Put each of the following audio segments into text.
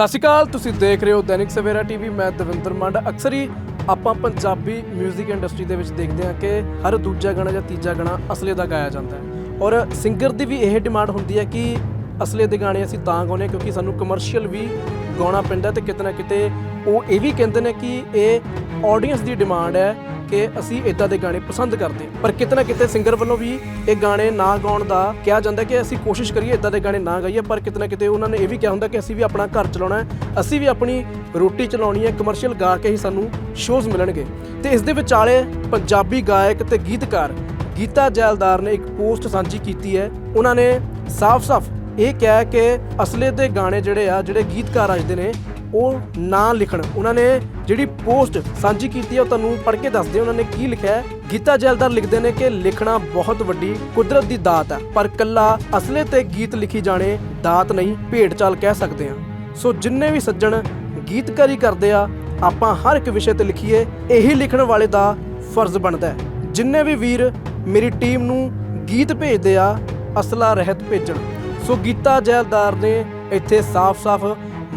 ਸਤਿ ਸ਼੍ਰੀ ਅਕਾਲ, ਤੁਸੀਂ ਦੇਖ ਰਹੇ ਹੋ ਦੈਨਿਕ ਸਵੇਰਾ ਟੀਵੀ, ਮੈਂ ਦਵਿੰਦਰ ਮੰਡ। ਅਕਸਰ ਹੀ ਆਪਾਂ ਪੰਜਾਬੀ 뮤직 ਇੰਡਸਟਰੀ ਦੇ ਵਿੱਚ ਦੇਖਦੇ ਹਾਂ ਕਿ ਹਰ ਦੂਜਾ ਗਾਣਾ ਜਾਂ ਤੀਜਾ ਗਾਣਾ ਅਸਲੇ ਦਾ ਗਾਇਆ ਜਾਂਦਾ ਹੈ। ਔਰ ਸਿੰਗਰ ਦੀ ਵੀ ਇਹ ਡਿਮਾਂਡ ਹੁੰਦੀ ਹੈ ਕਿ ਅਸਲੇ ਦੇ ਗਾਣੇ ਅਸੀਂ ਤਾਂ ਗਾਉਂਦੇ ਹਾਂ ਕਿਉਂਕਿ ਸਾਨੂੰ ਕਮਰਸ਼ੀਅਲ ਵੀ ਗਾਉਣਾ ਪੈਂਦਾ ਤੇ ਕਿਤੇ ਨਾ ਕਿਤੇ ਉਹ ਇਹ ਵੀ ਕਹਿੰਦੇ ਨੇ ਕਿ ਇਹ ਆਡੀਅנס ਦੀ ਡਿਮਾਂਡ ਹੈ ਕਿ ਅਸੀਂ ਇਦਾਂ ਦੇ ਗਾਣੇ ਪਸੰਦ ਕਰਦੇ ਹਾਂ। ਪਰ ਕਿਤੇ ਨਾ ਕਿਤੇ ਸਿੰਗਰ ਵੱਲੋਂ ਵੀ ਇਹ ਗਾਣੇ ਨਾ ਗਾਉਣ ਦਾ ਕਿਹਾ ਜਾਂਦਾ ਕਿ ਅਸੀਂ ਕੋਸ਼ਿਸ਼ ਕਰੀਏ ਇਦਾਂ ਦੇ ਗਾਣੇ ਨਾ ਗਾਈਏ, ਪਰ ਕਿਤੇ ਨਾ ਕਿਤੇ ਉਹਨਾਂ ਨੇ ਇਹ ਵੀ ਕਿਹਾ ਹੁੰਦਾ ਕਿ ਅਸੀਂ ਵੀ ਆਪਣਾ ਘਰ ਚਲਾਉਣਾ ਹੈ, ਅਸੀਂ ਵੀ ਆਪਣੀ ਰੋਟੀ ਚਲਾਉਣੀ ਹੈ ਕਮਰਸ਼ੀਅਲ ਗਾ ਕੇ ਹੀ ਸਾਨੂੰ ਸ਼ੋਜ਼ ਮਿਲਣਗੇ। ਤੇ ਇਸ ਦੇ ਵਿਚਾਲੇ ਪੰਜਾਬੀ ਗਾਇਕ ਤੇ ਗੀਤਕਾਰ ਗੀਤਾ ਜੈਲਦਾਰ ਨੇ ਇੱਕ ਪੋਸਟ ਸਾਂਝੀ ਕੀਤੀ ਹੈ। ਉਹਨਾਂ ਨੇ ਸਾਫ਼-ਸਾਫ਼ ਇਹ ਕਿਹਾ ਕਿ ਅਸਲੇ ਦੇ ਗਾਣੇ ਜਿਹੜੇ ਆ, ਜਿਹੜੇ ਗੀਤਕਾਰ ਅੱਜ ਨੇ ਉਹ ਨਾ ਲਿਖਣ। ਉਹਨਾਂ ਨੇ ਜਿਹੜੀ ਪੋਸਟ ਸਾਂਝੀ ਕੀਤੀ ਹੈ, ਉਹ ਤੁਹਾਨੂੰ ਪੜ੍ਹ ਕੇ ਦੱਸਦੇ ਉਹਨਾਂ ਨੇ ਕੀ ਲਿਖਿਆ ਹੈ? ਗੀਤਾ ਜੈਲਦਾਰ ਲਿਖਦੇ ਨੇ ਕਿ ਲਿਖਣਾ ਬਹੁਤ ਵੱਡੀ ਕੁਦਰਤ ਦੀ ਦਾਤ ਹੈ, ਪਰ ਕੱਲਾ ਅਸਲੇ ਤੇ ਗੀਤ ਲਿਖੀ ਜਾਣੇ ਦਾਤ ਨਹੀਂ, ਭੇਡ ਚਾਲ ਕਹਿ ਸਕਦੇ ਹਾਂ। ਸੋ ਜਿੰਨੇ ਵੀ ਸੱਜਣ ਗੀਤਕਾਰੀ ਕਰਦੇ ਆ, ਆਪਾਂ ਹਰ ਇੱਕ ਵਿਸ਼ੇ ਤੇ ਲਿਖੀਏ, ਇਹੀ ਲਿਖਣ ਵਾਲੇ ਦਾ ਫਰਜ਼ ਬਣਦਾ ਹੈ। ਜਿੰਨੇ ਵੀ ਵੀਰ ਮੇਰੀ ਟੀਮ ਨੂੰ ਗੀਤ ਭੇਜਦੇ ਆ, ਅਸਲਾ ਰਹਿਤ ਭੇਜਣ। ਸੋ ਗੀਤਾ ਜੈਲਦਾਰ ਨੇ ਇੱਥੇ ਸਾਫ਼-ਸਾਫ਼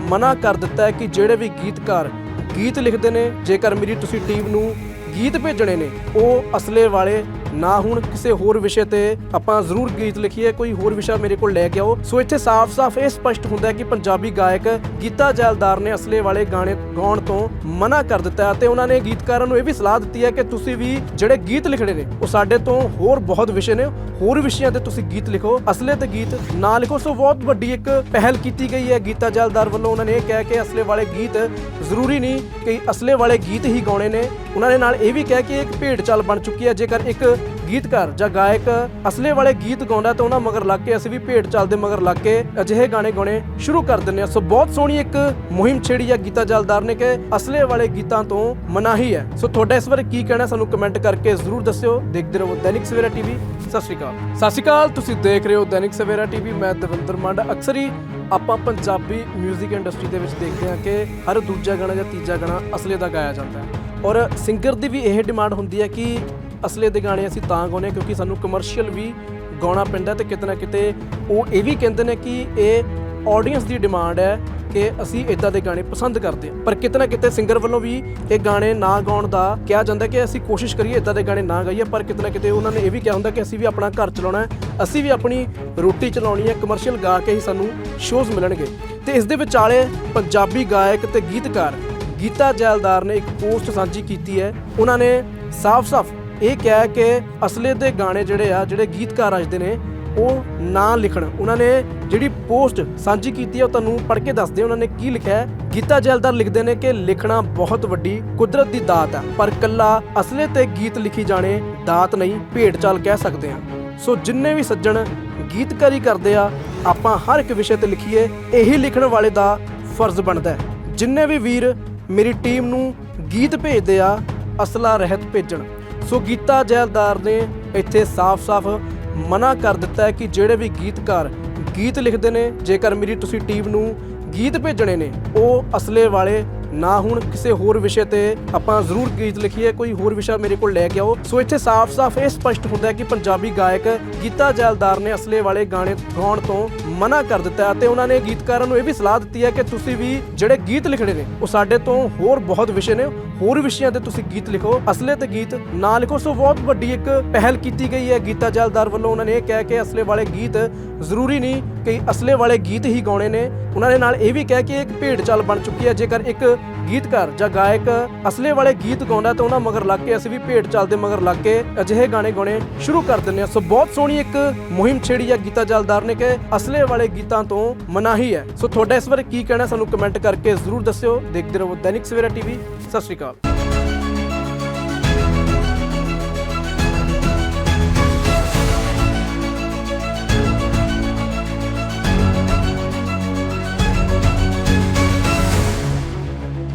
ਮਨਾ ਕਰ ਦਿੱਤਾ ਹੈ ਕਿ ਜਿਹੜੇ ਵੀ ਗੀਤਕਾਰ ਗੀਤ ਲਿਖਦੇ ਨੇ, ਜੇਕਰ ਮੇਰੀ ਤੁਸੀਂ ਟੀਮ ਨੂੰ ਗੀਤ ਭੇਜਣੇ ਨੇ, ਉਹ ਅਸਲੇ ਵਾਲੇ ਨਾ ਹੁਣ ਕਿਸੇ ਹੋਰ ਵਿਸ਼ੇ ਤੇ ਆਪਾਂ ਜ਼ਰੂਰ ਗੀਤ ਲਿਖੀਏ, ਕੋਈ ਹੋਰ ਵਿਸ਼ਾ ਮੇਰੇ ਕੋਲ ਲੈ ਕੇ ਆਓ। ਸੋ ਇੱਥੇ ਸਾਫ਼-ਸਾਫ਼ ਇਹ ਸਪਸ਼ਟ ਹੁੰਦਾ ਹੈ ਕਿ ਪੰਜਾਬੀ ਗਾਇਕ ਗੀਤਾ ਜੈਲਦਾਰ ਨੇ ਅਸਲੇ ਵਾਲੇ ਗਾਣੇ ਗਾਉਣ ਤੋਂ ਮਨਾ ਕਰ ਦਿੱਤਾ ਹੈ ਤੇ ਉਹਨਾਂ ਨੇ ਗੀਤਕਾਰਾਂ ਨੂੰ ਇਹ ਵੀ ਸਲਾਹ ਦਿੱਤੀ ਹੈ ਕਿ ਤੁਸੀਂ ਵੀ ਜਿਹੜੇ ਗੀਤ ਲਿਖਣੇ ਨੇ, ਉਹ ਸਾਡੇ ਤੋਂ ਹੋਰ ਬਹੁਤ ਵਿਸ਼ੇ ਨੇ, ਹੋਰ ਵਿਸ਼ਿਆਂ ਤੇ ਤੁਸੀਂ ਗੀਤ ਲਿਖੋ, ਅਸਲੇ ਤੇ ਗੀਤ ਨਾ ਲਿਖੋ। ਸੋ ਬਹੁਤ ਵੱਡੀ ਇੱਕ ਪਹਿਲ ਕੀਤੀ ਗਈ ਹੈ ਗੀਤਾ ਜੈਲਦਾਰ ਵੱਲੋਂ। ਉਹਨਾਂ ਨੇ ਇਹ ਕਿਹਾ ਕਿ ਅਸਲੇ ਵਾਲੇ ਗੀਤ ਜ਼ਰੂਰੀ ਨਹੀਂ ਕਿ ਅਸਲੇ ਵਾਲੇ ਗੀਤ ਹੀ ਗਾਉਣੇ ਨੇ। ਉਹਨਾਂ ਨੇ ਨਾਲ ਇਹ ਵੀ ਕਿਹਾ ਕਿ ਇੱਕ ਭੇਡ ਚਾਲ ਬਣ ਚੁੱਕੀ ਹੈ, ਜੇਕਰ ਇੱਕ ਗੀਤਕਾਰ ਜਾਂ ਗਾਇਕ ਅਸਲੇ ਵਾਲੇ ਗੀਤ ਗਾਉਂਦਾ ਤਾਂ ਉਹਨਾਂ ਮਗਰ ਲੱਗ ਕੇ ਅਸੀਂ ਵੀ ਭੇਡ ਚਾਲ ਦੇ ਮਗਰ ਲੱਗ ਕੇ ਅਜਿਹੇ ਗਾਣੇ ਗਾਉਣੇ ਸ਼ੁਰੂ ਕਰ ਦਿੰਦੇ ਹਾਂ। ਸੋ ਬਹੁਤ ਸੋਹਣੀ ਇੱਕ ਮੁਹਿੰਮ ਛੇੜੀ ਹੈ ਗੀਤਾ ਜਲਦਾਰ ਨੇ ਕਿ ਅਸਲੇ ਵਾਲੇ ਗੀਤਾਂ ਤੋਂ ਮਨਾਹੀ ਹੈ। ਸੋ ਤੁਹਾਡਾ ਇਸ ਬਾਰੇ ਕੀ ਕਹਿਣਾ ਸਾਨੂੰ ਕਮੈਂਟ ਕਰਕੇ ਜ਼ਰੂਰ ਦੱਸਿਓ। ਦੇਖਦੇ ਰਹੋ ਦੈਨਿਕ ਸਵੇਰਾ ਟੀਵੀ। ਸਤਿ ਸ਼੍ਰੀ ਅਕਾਲ। ਸਤਿ ਸ਼੍ਰੀ ਅਕਾਲ, ਤੁਸੀਂ ਦੇਖ ਰਹੇ ਹੋ ਦੈਨਿਕ ਸਵੇਰਾ ਟੀਵੀ। ਮੈਂ ਦਵਿੰਦਰ ਮੰਡ। ਅਕਸਰ ਹੀ ਆਪਾਂ ਪੰਜਾਬੀ 뮤직 ਇੰਡਸਟਰੀ ਦੇ ਵਿੱਚ ਦੇਖਦੇ ਹਾਂ ਕਿ ਹਰ ਦੂਜਾ ਗਾਣਾ ਜਾਂ ਤੀਜਾ ਗਾਣਾ ਅਸਲੇ ਦਾ ਗਾਇਆ ਜਾਂਦਾ ਹੈ। ਔਰ ਸਿੰਗਰ ਦੀ ਵੀ ਇਹ ਡਿਮਾਂਡ ਹੁੰਦੀ ਹੈ ਕਿ ਅਸਲੇ ਦੇ ਗਾਣੇ ਅਸੀਂ ਤਾਂ ਗਾਉਂਦੇ ਹਾਂ ਕਿਉਂਕਿ ਸਾਨੂੰ ਕਮਰਸ਼ੀਅਲ ਵੀ ਗਾਉਣਾ ਪੈਂਦਾ ਤੇ ਕਿਤੇ ਨਾ ਕਿਤੇ ਉਹ ਇਹ ਵੀ ਕਹਿੰਦੇ ਨੇ ਕਿ ਇਹ ਆਡੀਅנס ਦੀ ਡਿਮਾਂਡ ਹੈ ਕਿ ਅਸੀਂ ਇਦਾਂ ਦੇ ਗਾਣੇ ਪਸੰਦ ਕਰਦੇ ਹਾਂ। ਪਰ ਕਿਤੇ ਨਾ ਕਿਤੇ ਸਿੰਗਰ ਵੱਲੋਂ ਵੀ ਇਹ ਗਾਣੇ ਨਾ ਗਾਉਣ ਦਾ ਕਿਹਾ ਜਾਂਦਾ ਕਿ ਅਸੀਂ ਕੋਸ਼ਿਸ਼ ਕਰੀਏ ਇਦਾਂ ਦੇ ਗਾਣੇ ਨਾ ਗਾਈਏ, ਪਰ ਕਿਤੇ ਨਾ ਕਿਤੇ ਉਹਨਾਂ ਨੇ ਇਹ ਵੀ ਕਿਹਾ ਹੁੰਦਾ ਕਿ ਅਸੀਂ ਵੀ ਆਪਣਾ ਘਰ ਚਲਾਉਣਾ ਹੈ, ਅਸੀਂ ਵੀ ਆਪਣੀ ਰੋਟੀ ਚਲਾਉਣੀ ਹੈ ਕਮਰਸ਼ੀਅਲ ਗਾ ਕੇ ਹੀ ਸਾਨੂੰ ਸ਼ੋਜ਼ ਮਿਲਣਗੇ। ਤੇ ਇਸ ਦੇ ਵਿਚਾਲੇ ਪੰਜਾਬੀ ਗਾਇਕ ਤੇ ਗੀਤਕਾਰ ਗੀਤਾ ਜੈਲਦਾਰ ਨੇ ਇੱਕ ਪੋਸਟ ਸਾਂਝੀ ਕੀਤੀ ਹੈ। ਉਹਨਾਂ ਨੇ ਸਾਫ਼-ਸਾਫ਼ ਇਹ ਕਿਹਾ ਹੈ ਕਿ ਅਸਲੇ ਦੇ ਗਾਣੇ ਜਿਹੜੇ ਆ, ਜਿਹੜੇ ਗੀਤਕਾਰ ਅੱਜ ਨੇ, ਉਹ ਨਾ ਲਿਖਣ। ਉਹਨਾਂ ਨੇ ਜਿਹੜੀ ਪੋਸਟ ਸਾਂਝੀ ਕੀਤੀ ਹੈ ਉਹ ਤੁਹਾਨੂੰ ਪੜ੍ਹ ਕੇ ਦੱਸਦੇ ਉਹਨਾਂ ਨੇ ਕੀ ਲਿਖਿਆ ਹੈ। ਗੀਤਾ ਜੈਲਦਾਰ ਲਿਖਦੇ ਨੇ ਕਿ ਲਿਖਣਾ ਬਹੁਤ ਵੱਡੀ ਕੁਦਰਤ ਦੀ ਦਾਤ ਹੈ ਪਰ ਕੱਲਾ ਅਸਲੇ ਤੇ ਗੀਤ ਲਿਖੀ ਜਾਣੇ ਦਾਤ ਨਹੀਂ, ਭੇਡ ਚਾਲ ਕਹਿ ਸਕਦੇ ਹਾਂ ਸੋ ਜਿੰਨੇ ਵੀ ਸੱਜਣ ਗੀਤਕਾਰੀ ਕਰਦੇ ਆ, ਆਪਾਂ ਹਰ ਇੱਕ ਵਿਸ਼ੇ ਤੇ ਲਿਖੀਏ, ਇਹੀ ਲਿਖਣ ਵਾਲੇ ਦਾ ਫਰਜ਼ ਬਣਦਾ ਹੈ। ਜਿੰਨੇ ਵੀ ਵੀਰ ਮੇਰੀ ਟੀਮ ਨੂੰ ਗੀਤ ਭੇਜਦੇ ਆ, ਅਸਲਾ ਰਹਿਤ ਭੇਜਣ। ਸੋ ਗੀਤਾ ਜੈਲਦਾਰ ਨੇ ਇੱਥੇ ਸਾਫ਼-ਸਾਫ਼ ਮਨਾ ਕਰ ਦਿੱਤਾ ਹੈ ਕਿ ਜਿਹੜੇ ਵੀ ਗੀਤਕਾਰ ਗੀਤ ਲਿਖਦੇ ਨੇ, ਜੇਕਰ ਮੇਰੀ ਤੁਸੀਂ ਟੀਮ ਨੂੰ ਗੀਤ ਭੇਜਣੇ ਨੇ, ਉਹ ਅਸਲੇ ਵਾਲੇ ਨਾ ਹੁਣ ਕਿਸੇ ਹੋਰ ਵਿਸ਼ੇ ਤੇ ਆਪਾਂ ਜ਼ਰੂਰ ਗੀਤ ਲਿਖੀਏ, ਕੋਈ ਹੋਰ ਵਿਸ਼ਾ ਮੇਰੇ ਕੋਲ ਲੈ ਕੇ ਆਓ। ਸੋ ਇੱਥੇ ਸਾਫ਼-ਸਾਫ਼ ਇਹ ਸਪਸ਼ਟ ਹੁੰਦਾ ਹੈ ਕਿ ਪੰਜਾਬੀ ਗਾਇਕ ਗੀਤਾ ਜੈਲਦਾਰ ਨੇ ਅਸਲੇ ਵਾਲੇ ਗਾਣੇ ਗਾਉਣ ਤੋਂ ਮਨਾ ਕਰ ਦਿੱਤਾ ਅਤੇ ਉਹਨਾਂ ਨੇ ਗੀਤਕਾਰਾਂ ਨੂੰ ਇਹ ਵੀ ਸਲਾਹ ਦਿੱਤੀ ਹੈ ਕਿ ਤੁਸੀਂ ਵੀ ਜਿਹੜੇ ਗੀਤ ਲਿਖਣੇ ਨੇ, ਉਹ ਸਾਡੇ ਤੋਂ ਹੋਰ ਬਹੁਤ ਵਿਸ਼ੇ ਨੇ, ਹੋਰ ਵਿਸ਼ਿਆਂ ਤੇ ਤੁਸੀਂ ਗੀਤ ਲਿਖੋ, ਅਸਲੇ ਤੇ ਗੀਤ ਨਾ ਲਿਖੋ। ਸੋ ਬਹੁਤ ਵੱਡੀ ਇੱਕ ਪਹਿਲ ਕੀਤੀ ਗਈ ਹੈ। ਗੀਤਾ ਜੈਲਦਾਰ ਵੱਲੋਂ ਉਹਨਾਂ ਨੇ ਇਹ ਕਿਹਾ ਕਿ ਅਸਲੇ ਵਾਲੇ ਗੀਤ ਜ਼ਰੂਰੀ ਨਹੀਂ ਕਈ ਅਸਲੇ ਵਾਲੇ ਗੀਤ ਹੀ ਗਾਉਣੇ ਨੇ। ਉਹਨਾਂ ਨੇ ਨਾਲ ਇਹ ਵੀ ਕਿਹਾ ਕਿ ਇੱਕ ਭੇਡ ਚਾਲ ਬਣ ਚੁੱਕੀ ਹੈ। ਜੇਕਰ ਇੱਕ ਗੀਤਕਾਰ ਜਾਂ ਗਾਇਕ ਅਸਲੇ ਵਾਲੇ ਗੀਤ ਗਾਉਂਦਾ ਤਾਂ ਉਹਨਾਂ ਮਗਰ ਲੱਗ ਕੇ ਅਸੀਂ ਵੀ ਭੇਡ ਚਾਲ ਦੇ ਮਗਰ ਲੱਗ ਕੇ ਅਜਿਹੇ ਗਾਣੇ ਗਾਉਣੇ ਸ਼ੁਰੂ ਕਰ ਦਿੰਦੇ ਹਾਂ। ਸੋ ਬਹੁਤ ਸੋਹਣੀ ਇੱਕ ਮੁਹਿੰਮ ਛੇੜੀ ਹੈ ਗੀਤਾ ਜਲਦਾਰ ਨੇ ਕਿ ਅਸਲੇ ਵਾਲੇ ਗੀਤਾਂ ਤੋਂ ਮਨਾਹੀ ਹੈ। ਸੋ ਤੁਹਾਡਾ ਇਸ ਬਾਰੇ ਕੀ ਕਹਿਣਾ ਸਾਨੂੰ ਕਮੈਂਟ ਕਰਕੇ ਜ਼ਰੂਰ ਦੱਸਿਓ। ਦੇਖਦੇ ਰਹੋ ਦੈਨਿਕ ਸਵੇਰਾ ਟੀਵੀ। ਸਤਿ ਸ਼੍ਰੀ ਅਕਾਲ।